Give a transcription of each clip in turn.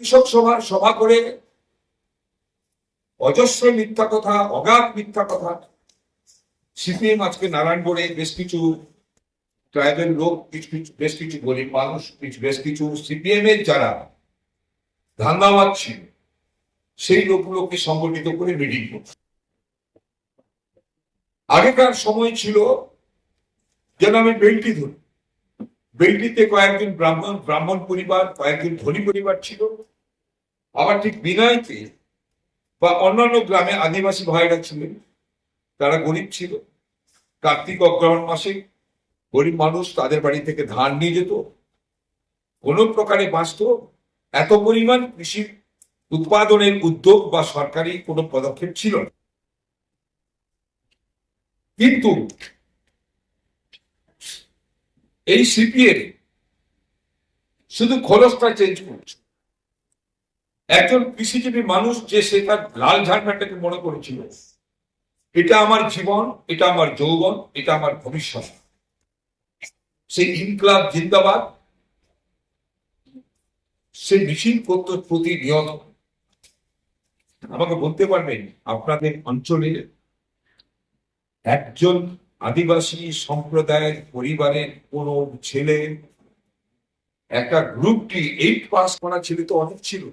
কৃষক সভার সভা করে অজস্র মিথ্যা কথা, অগাধ মিথ্যা কথা, সিপিএম আজকে নারায়ণগড়ে বেশ কিছু ট্রাইবেল লোক কিছু কিছু, বেশ কিছু গরিব মানুষ কিছু- বেশ কিছু সিপিএম এর যারা ধান্দাবাদ ছিল, সেই লোকগুলোকে সংগঠিত করে মিটিং করছে। আগেকার সময় ছিল, যেন আমি বেল্টি ধরি। বেল্টিতে কয়েকজন ব্রাহ্মণ ব্রাহ্মণ পরিবার কয়েকজন ধনী পরিবার ছিল। আবার ঠিক বিনয়তে বা অন্যান্য গ্রামে আদিবাসী ভাইরা ছিলেন। তারা গরিব ছিল। কার্তিক অগ্রহণ মাসে গরিব মানুষ তাদের বাড়ি থেকে ধান নিয়ে যেত। কোনো প্রকারে বাঁচত। এত পরিমাণ কৃষি উৎপাদনের উদ্যোগ বা সরকারি কোনো পদক্ষেপ ছিল না। কিন্তু এই সিপিএর শুধু খরচটা চেঞ্জ করছে। একজন কৃষিজীবী মানুষ যে সে তার লাল ঝান্ডাটাকে মনে করেছিল, এটা আমার জীবন, এটা আমার যৌবন, এটা আমার ভবিষ্যৎ। সেই ইনকলাব জিন্দাবাদ। সে মিছিল করত প্রতিনিয়ত। আমাকে বলতে পারবেন, আপনাদের অঞ্চলে একজন আদিবাসী সম্প্রদায়ের পরিবারের কোন ছেলে, একটা গ্রুপটি এইট পাস করা ছেলে তো অনেক ছিল।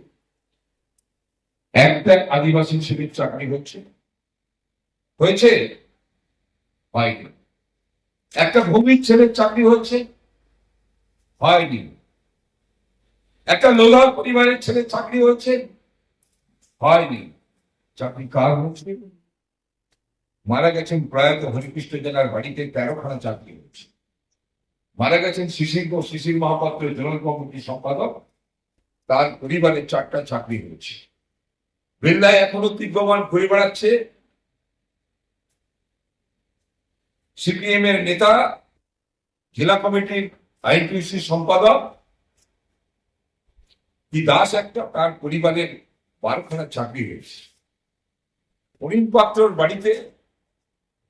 একটা আদিবাসী ছেলের চাকরি হচ্ছে। হয়েছে? হয়নি। একটা ভূমির ছেলের চাকরি হচ্ছে? হয়নি। একটা লোধার পরিবারের ছেলের চাকরি হচ্ছে? হয়নি। চাকরি কার হচ্ছে মারা গেছেন প্রয়াত হরিকৃষ্ণ জেলার বাড়িতে তেরোখানা চাকরি হচ্ছে মারা গেছেন শিশির শিশির মহাপাত্র জেনারেল কমিটির সম্পাদক। তার পরিবারের চারটা চাকরি হয়েছে। বিল্লায় এখনও তীব্রমান ঘুরে বেড়াচ্ছে। সিপিএম এর নেতা, জেলা কমিটির আইপিসি সম্পাদক। কি দাস একটা, তার পরিবারের বারোখানা চাকরি হয়েছে। অনিল পাত্রর বাড়িতে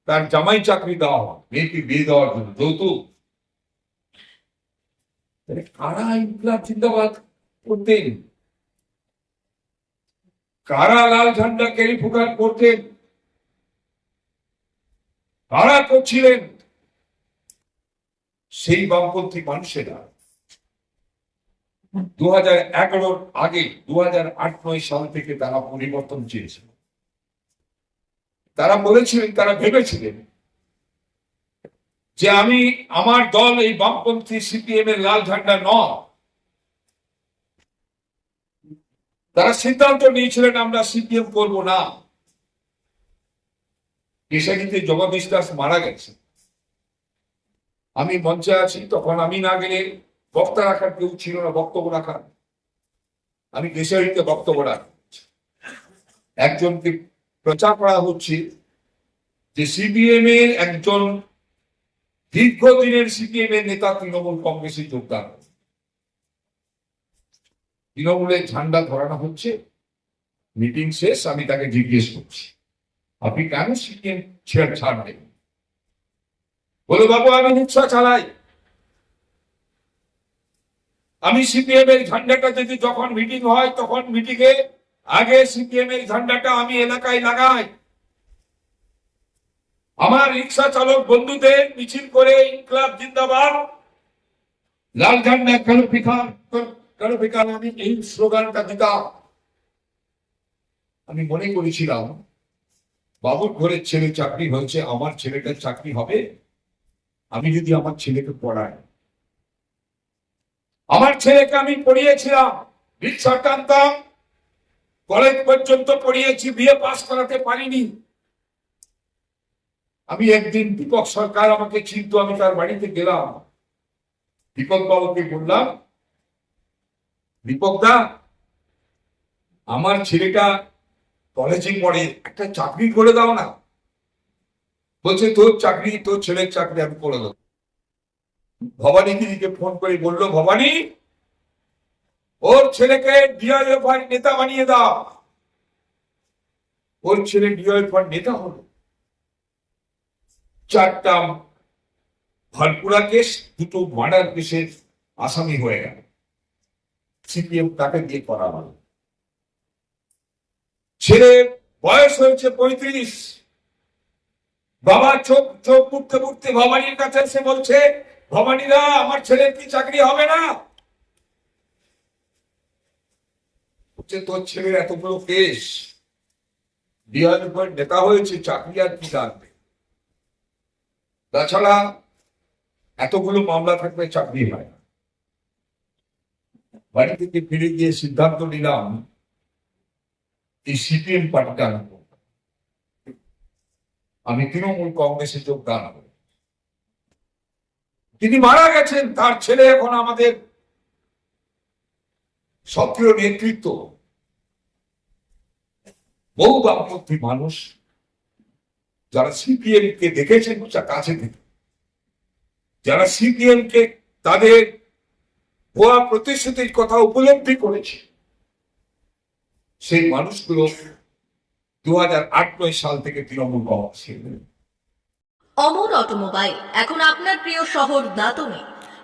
তার জামাই চাকরি দেওয়া হয় মেয়েকে বিয়ে দেওয়ার জন্য যৌতুক। কারা ইনকলাব জিন্দাবাদ? করতেন কারা লাল ঝান্ডা কেড়ে ফুকার করতেন? কারা করছিলেন? সেই বামপন্থী মানুষেরা। দু হাজার আগে দু হাজার আট, নয় সাল থেকে তারা পরিবর্তন চেয়েছিল। তারা বলেছিলেন তারা ভেবেছিলেন যে আমি আমার দল এই বামপন্থী সিপিএম এর লাল ঝান্ডা নয়। তারা সিদ্ধান্ত নিয়েছিলেন, আমরা সিপিএম করব না। কেশাগীতে জগদীশ দাস মারা গেছে। আমি মঞ্চে আছি, তখন আমি না গেলে বক্তা রাখার কেউ ছিল না, বক্তব্য রাখার। আমি কেশাগীতে বক্তব্য রাখি একজনকে প্রচার করা হচ্ছে যে সিপিএম এর একজন দীর্ঘদিনের সিপিএম এর নেতা তৃণমূল কংগ্রেসে যোগদান। তৃণমূলের ঝান্ডা ধরানো হচ্ছে, মিটিং শেষ, আমি তাকে জিজ্ঞেস করছি, আপনি কেন সিপিএম ছেড় ছাড় বলে, বাবু, আমি রিক্সা চালাই। আমি সিপিএম এর ঝান্ডাটা যদি যখন মিটিং হয়, তখন মিটিং এ আগে সিপিএম এর ঝান্ডাটা আমি এলাকায় লাগাই। আমার রিক্সা চালক বন্ধুদের মিছিল করে ইনকলাব জিন্দাবাদ। লাল ঝান্ডা পিখান কালো পিখান আমি এই স্লোগানটা দিতাম। আমি মনে করেছিলাম, বাবুর ঘরের ছেলে চাকরি হয়েছে, আমার ছেলেটার চাকরি হবে। আমি যদি আমার ছেলেকে পড়াই। আমার ছেলেকে আমি পড়িয়েছিলাম, রিক্সা টানতাম কলেজ পর্যন্ত পড়িয়েছি বিয়ে পাস করাতে পারিনি। আমি একদিন দীপক সরকার আমাকে চিনতো আমি তার বাড়িতে গেলাম। দীপক বাবুকে বললাম, দীপক দা, আমার ছেলেটা কলেজে পড়ে, একটা চাকরি করে দাও না। বলছে, তোর চাকরি, তোর ছেলের চাকরি আমি করে দেবো। ভবানী দিদিকে ফোন করে বলল, ভবানী ওর ছেলেকে ডিআইএফআই নেতা বানিয়ে দাও। ওর ছেলে ডিআইএফআই নেতা হলো। চারটা ভালপুরা কেস, দুটো মার্ডার কেসের আসামি হয়ে গেল। সিপিএম তাকে দিয়ে করা হলো ছেলের বয়স হয়েছে পঁয়ত্রিশ। বাবা চোখ চোখ মুড়তে মুড়তে ভবানীর কাছে এসে বলছে, ভবানীরা, আমার ছেলের কি চাকরি হবে না? বলছে তোর ছেলের এতগুলো কেস। বিহারের পর নেতা হয়েছে, চাকরি আর কি লাগবে? তাছাড়া এতগুলো মামলা থাকবে চাকরি হয় বাড়ি থেকে ফিরে গিয়ে সিদ্ধান্ত নিলাম, এই সিপিএম পার্টিটা আমি করব। আমি তৃণমূল কংগ্রেসে যোগদান করি তিনি মারা গেছেন, তার ছেলে এখন আমাদের সক্রিয় নেতৃত্ব। বহু বামপন্থী মানুষ যারা সিপিএম কে দেখেছেন কাছে থেকে যারা সিপিএম কে তাদের ভুয়া প্রতিশ্রুতির কথা উপলব্ধি করেছে, সেই মানুষগুলো দু হাজার আট নয় সাল থেকে তৃণমূল কংগ্রেসে অমর অটোমোবাইল, এখন আপনার প্রিয় শহর দাতনে।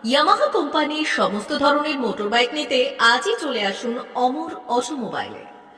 ইয়ামাহা কোম্পানির সমস্ত ধরনের মোটরবাইক নিতে আজই চলে আসুন অমর অটোমোবাইলে।